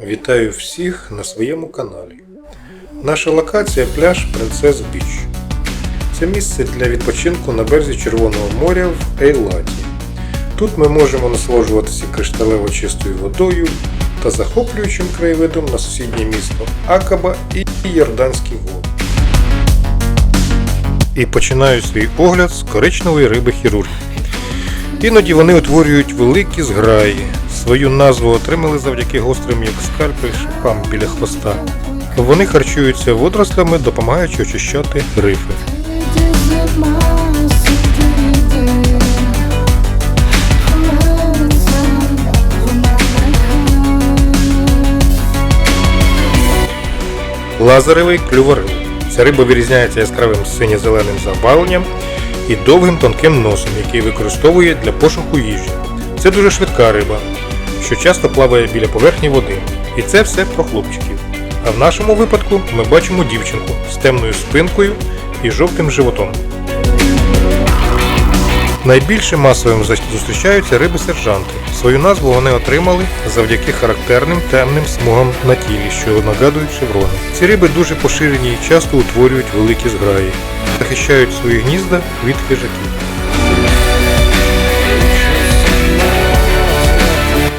Вітаю всіх на своєму каналі. Наша локація пляж Принцес Біч. Це місце для відпочинку на березі Червоного моря в Ейлаті. Тут ми можемо насолоджуватися кришталево чистою водою та захоплюючим краєвидом на сусіднє місто Акаба і Йорданський вод. І починаю свій огляд з коричневої риби хірургів. Іноді вони утворюють великі зграї. Свою назву отримали завдяки гострим як скальпель шипам біля хвоста. Вони харчуються водорослями, допомагаючи очищати рифи. Лазаревий клюворил. Ця риба вирізняється яскравим синьо-зеленим забарвленням і довгим тонким носом, який використовує для пошуку їжі. Це дуже швидка риба, що часто плаває біля поверхні води. І це все про хлопчиків. А в нашому випадку ми бачимо дівчинку з темною спинкою і жовтим животом. Найбільше масовим зустрічаються риби-сержанти. Свою назву вони отримали завдяки характерним темним смугам на тілі, що нагадують шеврони. Ці риби дуже поширені і часто утворюють великі зграї, захищають свої гнізда від хижаків.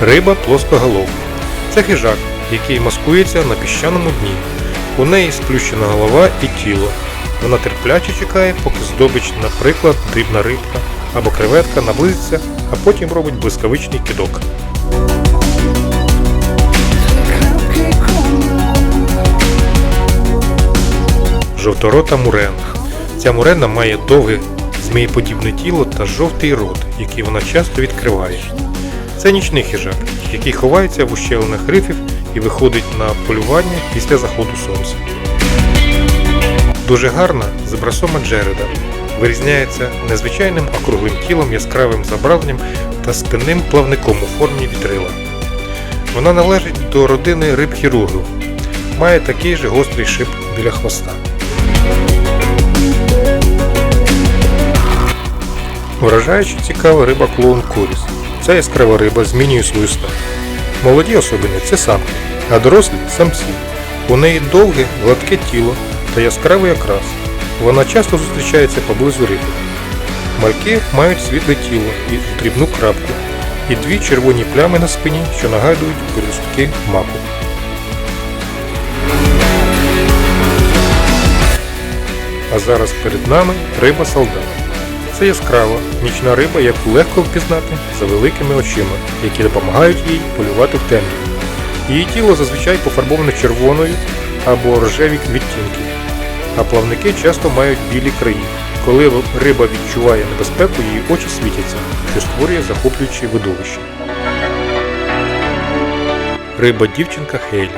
Риба плоскоголовка. Це хижак, який маскується на піщаному дні. У неї сплющена голова і тіло. Вона терпляче чекає, поки здобич, наприклад, дрібна рибка або креветка наблизиться, а потім робить блискавичний кидок. Жовторота муренг. Ця мурена має довге змієподібне тіло та жовтий рот, який вона часто відкриває. Це нічний хижак, який ховається в ущелинах рифів і виходить на полювання після заходу сонця. Дуже гарна зебрасома Джереда. Вирізняється незвичайним округлим тілом, яскравим забравленням та спинним плавником у формі вітрила. Вона належить до родини риб хірургів. Має такий же гострий шип біля хвоста. Вражаючи цікава риба клоун Куріс. Ця яскрава риба змінює свою стать. Молоді особини це самки, а дорослі самці. У неї довге, гладке тіло та яскравий окрас. Вона часто зустрічається поблизу риби. Мальки мають світле тіло і дрібну крапку, і дві червоні плями на спині, що нагадують пелюстки маку. А зараз перед нами риба солдат. Це яскрава, нічна риба, яку легко впізнати за великими очима, які допомагають їй полювати в темряві. Її тіло зазвичай пофарбоване червоною або рожеві відтінки, а плавники часто мають білі краї. Коли риба відчуває небезпеку, її очі світяться, що створює захоплююче видовище. Риба дівчинка Хейлі.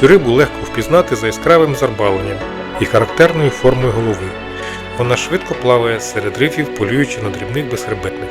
Цю рибу легко впізнати за яскравим зарбаленням і характерною формою голови. Вона швидко плаває серед рифів, полюючи на дрібних безхребетних.